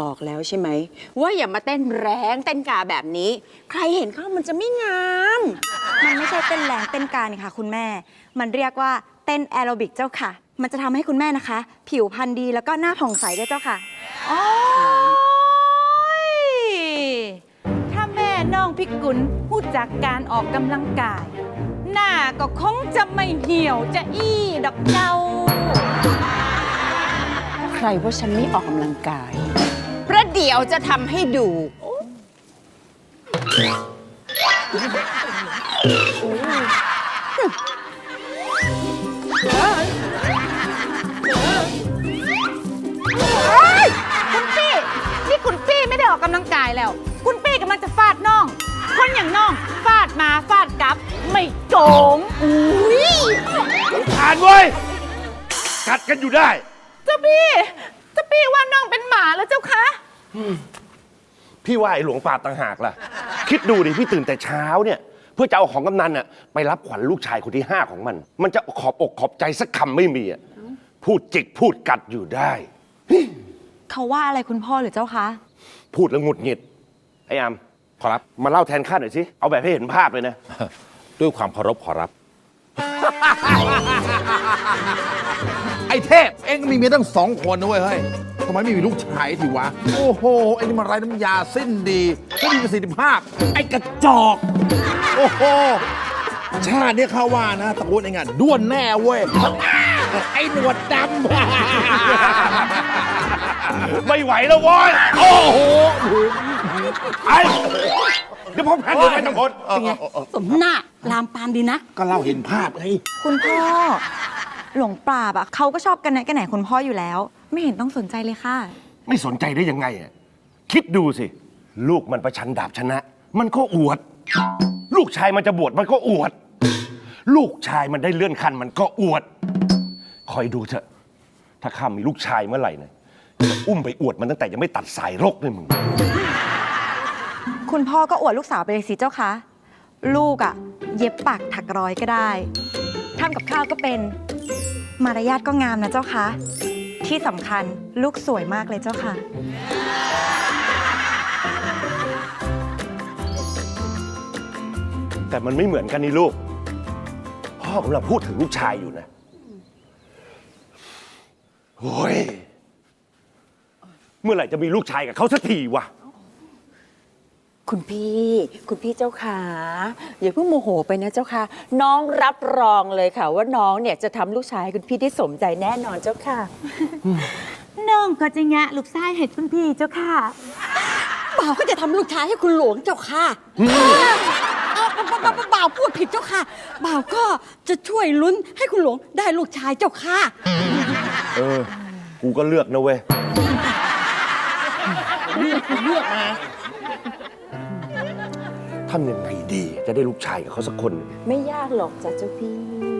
บอกแล้วใช่ไหม ว่าอย่ามาเต้นแรงเต้นกาแบบนี้ ใครเห็นเข้ามันจะไม่งาม มันไม่ใช่เต้นแรงเต้นการนี่ค่ะ คุณแม่ มันเรียกว่าเต้นแอโรบิกเจ้าค่ะ มันจะทำให้คุณแม่นะคะ ผิวพรรณดีแล้วก็หน้าผ่องใสด้วยเจ้าค่ะ โอ้ยถ้าแม่น้องพิกุลผู้จักการออกกำลังกาย หน้าก็คงจะไม่เหี่ยวจะอี้ดอกเจ้า ใครว่าฉันไม่ออกกำลังกายประ เดี๋ยวจะทำให้ดูคุณปี้นี่คุณปี้ไม่ได้ออกกำลังกายแล้ว คุณปี้กำลังจะฟาดน้อง คนอย่างน้องฟาดมาฟาดกลับ ไม่โจงอุ้ยผ่านเว้ยกัดกันอยู่ได้เจ้าปี้เจ้าปี้ว่าน้องเป็น พี่ว่าไอ้หลวงป่าต่างหากล่ะ คิดดูดิพี่ตื่นแต่เช้าเนี่ย เพื่อจะเอาของกำนันน่ะไปรับขวัญลูกชายคนที่ห้าของมัน มันจะขอบอกขอบใจสักคำไม่มีอะพูดจิกพูดกัดอยู่ได้ เขาว่าอะไรคุณพ่อหรือเจ้าคะ พูดแล้วหงุดหงิดไอ้อามขอรับ มาเล่าแทนข้าหน่อยสิเอาแบบให้เห็นภาพเลยนะ ด้วยความเคารพขอรับ ไอ้เทพ เอ็งก็มีเมียตั้งสองคนนะเว้ยเฮ้ย ทำไมไม่มีลูกชายทีวะ โอ้โห ไอ้นี่มันไรน้ำยาสิ้นดีไม่มีประสิทธิภาพ ไอ้กระจอก โอ้โห ชาติเนี้เขาว่านะตระกูลเองอะด้วนแน่เว้ย ไอ้หนวดดำไม่ไหวแล้วเว้ยโอ้โห ไอ้เดี๋ยวผมแผ่นดินไปทั้งหมดสมหน้าลามปามดีนะ ก็เราเห็นภาพไง คุณพ่อ หลวงปราบอะเขาก็ชอบกันไหนกันไหนคุณพ่ออยู่แล้ว ไม่เห็นต้องสนใจเลยค่ะ ไม่สนใจได้ยังไงอะคิดดูสิ ลูกมันประชันดาบชนะ มันก็อวด ลูกชายมันจะบวชมันก็อวด ลูกชายมันได้เลื่อนขั้นมันก็อวด คอยดูเถอะ ถ้าข้ามีลูกชายเมื่อไหร่เนี่ยจะอุ้มไปอวดมันตั้งแต่ยังไม่ตัดสายรกเลยมึง คุณพ่อก็อวดลูกสาวไปเลยสิเจ้าคะ ลูกอะเย็บปักถักร้อยก็ได้ทำกับข้าวก็เป็น มารยาทก็งามนะเจ้าคะ ที่สำคัญลูกสวยมากเลยเจ้าค่ะ แต่มันไม่เหมือนกันนี่ลูก พ่อกำลังพูดถึงลูกชายอยู่นะโอ้ยเมื่อไหร่จะมีลูกชายกับเขาสักทีวะ คุณพี่ คุณพี่เจ้าขาอย่าเพิ่งโมโหไปนะเจ้าค่ะ น้องรับรองเลยค่ะ ว่าน้องเนี่ยจะทำลูกชายให้คุณพี่ได้สมใจแน่นอนเจ้าค่ะ น้องก็จะงะลูกชายเห็ดคุณพี่เจ้าค่ะ บ่าวก็จะทำลูกชายให้คุณหลวงเจ้าค่ะเอาบ่าวบ่าวบ่าวพูดผิดเจ้าค่ะ บ่าวก็จะช่วยลุ้นให้คุณหลวงได้ลูกชายเจ้าค่ะ เออ กูก็เลือกนะเว้ย ทำยังไงดี จะได้ลูกชายกับเขาสักคน ไม่ยากหรอกจ้ะเจ้าพี่